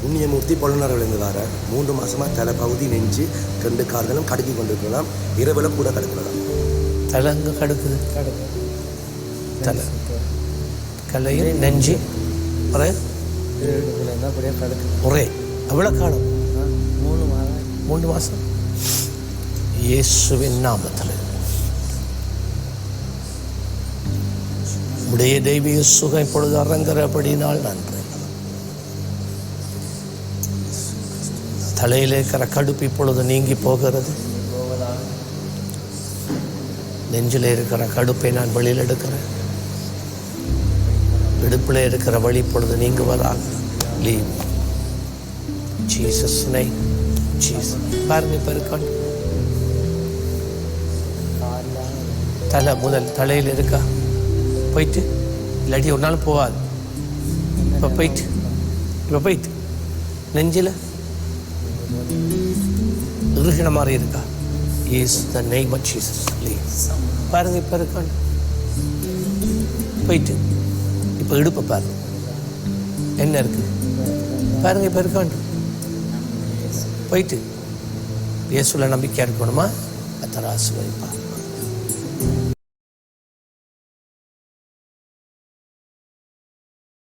புண்ணியமூர்த்தி பொலனரிலிருந்து வர. மூன்று மாசமா தலை பகுதி நெஞ்சு ரெண்டு கார்களும் கடுக்கி கொண்டிருக்கலாம். இரவில் கூட கடுக்கலாம் தலைங்க கடுக்குது. கடுக்கு தலை. கல்லையில் நெஞ்சு. ஒரே. ஒரே. அவ்வளோ காலம். மூணு மாதம் மூணு மாதம் இயேசுவின் நாமத்தில். உடைய தெய்வீக சுகம் இப்பொழுது அரங்குறபடினால் நன்றி. தலையில் இருக்கிற கடுப்பு இப்பொழுது நீங்கி போகிறது. நெஞ்சில் இருக்கிற கடுப்பை நான் வெளியில் எடுக்கிறேன். இடுப்பில் இருக்கிற வழி இப்பொழுது நீங்குவதாக லீவ். ஜீசஸ் நை ஜீஸ் பாருங்க இப்போ தலை முதல் தலையில் இருக்கா. போயிட்டு இல்லாட்டி ஒரு நாள் போகாது. இப்போ போயிட்டு இப்போ போயிட்டு நெஞ்சில் இறுகின மாதிரி இருக்கா? Is the name of Jesus பாருங்க இப்போ இருக்கான் போயிட்டு. இப்போ இடுப்பை பாருங்க. என்ன இருக்கு? பாருங்க இப்போ இருக்கான் போயிட்டு. இயேசுல நம்பிக்கையாக இருக்கணுமா அத்தராசு வைப்பா